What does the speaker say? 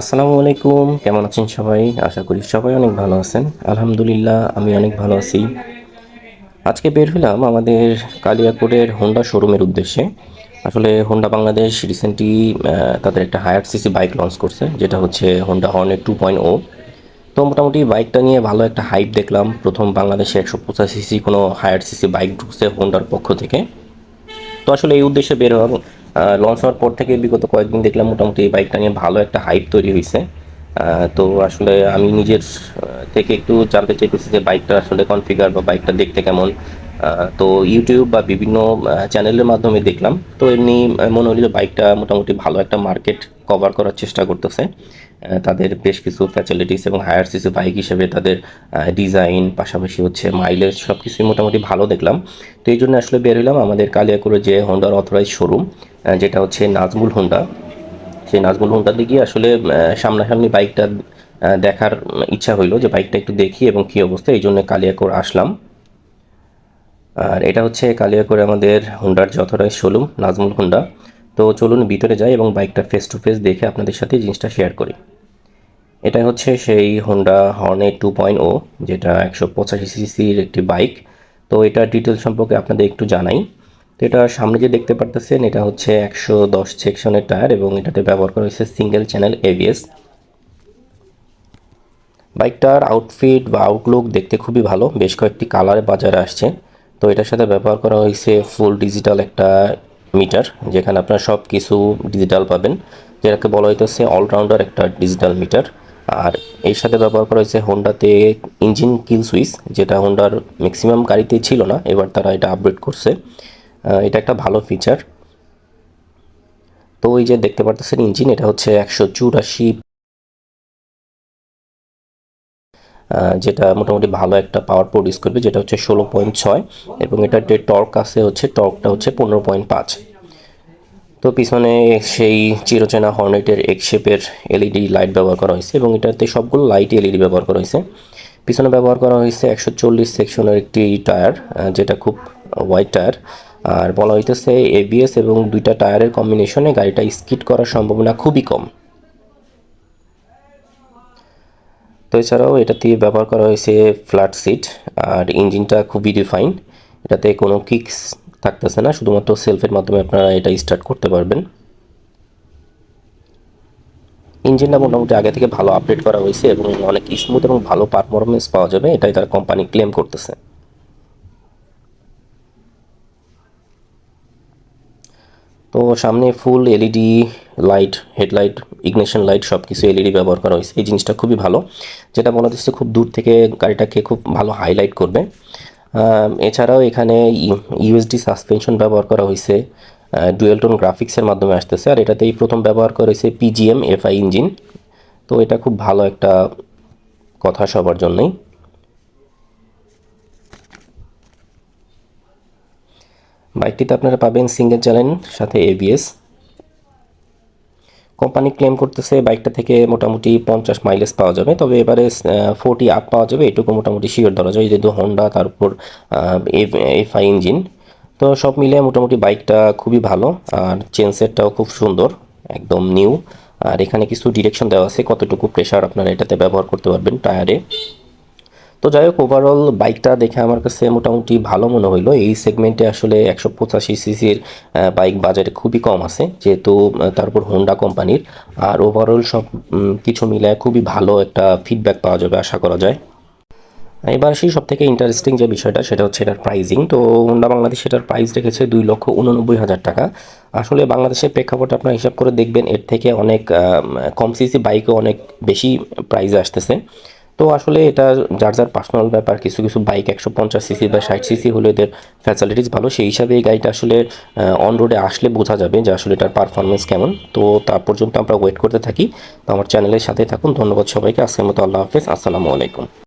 আসসালামু আলাইকুম, কেমন আছেন সবাই? আশা করি সবাই অনেক ভালো আছেন। আলহামদুলিল্লাহ, আমি অনেক ভালো আছি। আজকে বের হলাম আমাদের কালিয়াকোটের হোন্ডা শোরুমের উদ্দেশ্যে। আসলে হোন্ডা বাংলাদেশ রিসেন্টলি তাদের একটা হায়ার সিসি বাইক লঞ্চ করছে, যেটা হচ্ছে হোন্ডা হর্নের টু পয়েন্ট ও তো মোটামুটি বাইকটা নিয়ে ভালো একটা হাইপ দেখলাম। প্রথম বাংলাদেশে একশো পঁচাশি সিসি কোনো হায়ার সিসি বাইক ঢুকছে হোন্ডার পক্ষ থেকে। তো আসলে এই উদ্দেশ্যে বের লঞ্চ হওয়ার পর থেকে বিগত কয়েকদিন দেখলাম মোটামুটি এই বাইকটা নিয়ে ভালো একটা হাইপ তৈরি হয়েছে তো আসলে আমি নিজের থেকে একটু জানতে চাইতেছি যে বাইকটা আসলে কনফিগার বা বাইকটা দেখতে কেমন। তো ইউটিউব বা বিভিন্ন চ্যানেলের মাধ্যমে দেখলাম। তো এমনি মনে হলো বাইকটা মোটামুটি ভালো একটা মার্কেট কভার করার চেষ্টা করতেছে। তাদের বেশ কিছু ফ্যাসিলিটিস এবং হায়ার সিসি বাইক হিসেবে তাদের ডিজাইন পাশাপাশি হচ্ছে মাইলেজ সব কিছুই মোটামুটি ভালো দেখলাম। তো এই জন্য আসলে বের হলাম আমাদের কালিয়াকুড়ে যে হোন্ডার অথরাইজ শোরুম যেটা হচ্ছে নাজমুল হোন্ডা সেই নাজমুল হোন্ডা দিকে আসলে সামনাসামনি বাইকটা দেখার ইচ্ছা হইল যে বাইকটা একটু দেখি এবং কী অবস্থা। এই জন্য কালিয়াকোর আসলাম। আর এটা হচ্ছে কালিয়াকোরে আমাদের হোন্ডার যে অথরাইজ শোরুম নাজমুল হোন্ডা তো চলুন ভিতরে যাই এবং বাইকটা ফেস টু ফেস দেখে আপনাদের সাথে জিনিসটা শেয়ার করি। এটা হচ্ছে সেই Honda Hornet two point O যেটা একশো পঁচাশি সিসির একটি বাইক তো এটা ডিটেল সম্পর্কে আপনাদের একটু জানাই। তো এটা সামনে যে দেখতে পারতেছেন, এটা হচ্ছে একশো দশ সেকশনের টায়ার এবং এটাতে ব্যবহার করা হয়েছে সিঙ্গেল চ্যানেল এবিএস বাইকটার আউটফিট বা আউটলুক দেখতে খুবই ভালো, বেশ কয়েকটি কালারে বাজারে আসছে। তো এটার সাথে ব্যবহার করা হয়েছে ফুল ডিজিটাল একটা মিটার যেখানে আপনারা সব কিছু ডিজিটাল পাবেন। যেটাকে বলা হইতেছে অলরাউন্ডার একটা ডিজিটাল মিটার আর এর সাথে ব্যবহার করা হয়েছে হোন্ডাতে ইঞ্জিন কিল সুইচ যেটা হোন্ডার ম্যাক্সিমাম গাড়িতেই ছিল না, এবার তারা এটা আপডেট করছে। এটা একটা ভালো ফিচার তো ওই যে দেখতে পারতেছেন ইঞ্জিন এটা হচ্ছে একশো চুরাশি যেটা মোটামুটি ভালো একটা পাওয়ার প্রডিউস করবে, যেটা হচ্ছে ষোলো পয়েন্ট ছয় এবং এটার যে টর্ক আছে হচ্ছে টর্কটা হচ্ছে পনেরো পয়েন্ট পাঁচ। তো পিছনে সেই চিরচেনা হর্নেটের এক শেপের এলইডি লাইট ব্যবহার করা হয়েছে এবং এটাতে সবগুলো লাইট এলইডি ব্যবহার করা হয়েছে। পিছনে ব্যবহার করা হয়েছে একশো চল্লিশ সেকশনের একটি টায়ার যেটা খুব হোয়াইট টায়ার আর বলা হইতেছে এবিএস এবং দুইটা টায়ারের কম্বিনেশনে গাড়িটা স্কিড করার সম্ভাবনা খুবই কম তো এছাড়াও এটাতে ব্যবহার করা হয়েছে ফ্ল্যাট সিট আর ইঞ্জিনটা খুবই রিফাইন এটাতে কোনো কিক্স থাকতেছে না, শুধুমাত্র সেলফের মাধ্যমে আপনারা এটা স্টার্ট করতে পারবেন। ইঞ্জিনটা মোটামুটি আগে থেকে ভালো আপডেট করা হয়েছে এবং অনেক স্মুথ এবং ভালো পারফরমেন্স পাওয়া যাবে, এটাই তার কোম্পানি ক্লেম করতেছে। তো সামনে full LED light headlight ignition light সব কিছু এলইডি ব্যবহার করা হয়েছে। এই জিনিসটা খুবই ভালো, যেটা মনে হচ্ছে খুব দূর থেকে গাড়িটাকে খুব ভালো হাইলাইট করবে। এছাড়াও এখানে ইউএসডি সাসপেনশন ব্যবহার করা হয়েছে। ডুয়েল টোন গ্রাফিক্সের মাধ্যমে আসতেছে, আর এটাতেই প্রথম ব্যবহার করা হয়েছে পিজিএম এফআই ইঞ্জিন তো এটা খুব ভালো একটা কথা সবার জন্যই। বাইকটিতে আপনারা পাবেন সিঙ্গেল চ্যানেল সাথে এবিএস কোম্পানি ক্লেম করতেছে বাইকটা থেকে মোটামুটি পঞ্চাশ মাইলেজ পাওয়া যাবে, তবে এবারে ফোর্টি আপ পাওয়া যাবে, এটুকু মোটামুটি শিওর ধরা যায়। যেহেতু হন্ডা তার উপর এফআই ইঞ্জিন তো সব মিলে মোটামুটি বাইকটা খুবই ভালো, আর চেন সেটটাও খুব সুন্দর, একদম নিউ আর এখানে কিছু ডিরেকশন দেওয়া আছে, কতটুকু প্রেশার আপনারা এটাতে ব্যবহার করতে পারবেন টায়ারে তো যাই হোক ওভারঅল বাইকটা দেখে আমার কাছে মোটামুটি ভালো মনে হইল। এই সেগমেন্টে আসলে একশো পঁচাশি সিসির বাইক বাজারে খুবই কম আছে, যেহেতু তারপর হোন্ডা কোম্পানির আর ওভারঅল সব কিছু মিলে খুবই ভালো একটা ফিডব্যাক পাওয়া যাবে আশা করা যায়। এবার সেই সব থেকে ইন্টারেস্টিং যে বিষয়টা, সেটা হচ্ছে এটার প্রাইজিং তো হোন্ডা বাংলাদেশ এটার প্রাইস রেখেছে দুই লক্ষ উননব্বই হাজার টাকা। আসলে বাংলাদেশের প্রেক্ষাপটে আপনারা হিসাব করে দেখবেন, এর থেকে অনেক কম সিসি বাইকও অনেক বেশি প্রাইসে আসতেছে। তো আসলে এটা যার যার পার্সোনাল ব্যাপার, কিছু কিছু বাইক একশো পঞ্চাশ সিসি বা ষাট সিসি হলে এদের ফ্যাসিলিটিস ভালো। সেই হিসাবে এই গাড়িটা আসলে অন রোডে আসলে বোঝা যাবে যে আসলে এটার পারফরমেন্স কেমন। তো তার পর্যন্ত আমরা ওয়েট করতে থাকি। তো আমার চ্যানেলের সাথে থাকুন। ধন্যবাদ সবাইকে। আজকের মতো আল্লাহ হাফেজ। আসসালামু আলাইকুম।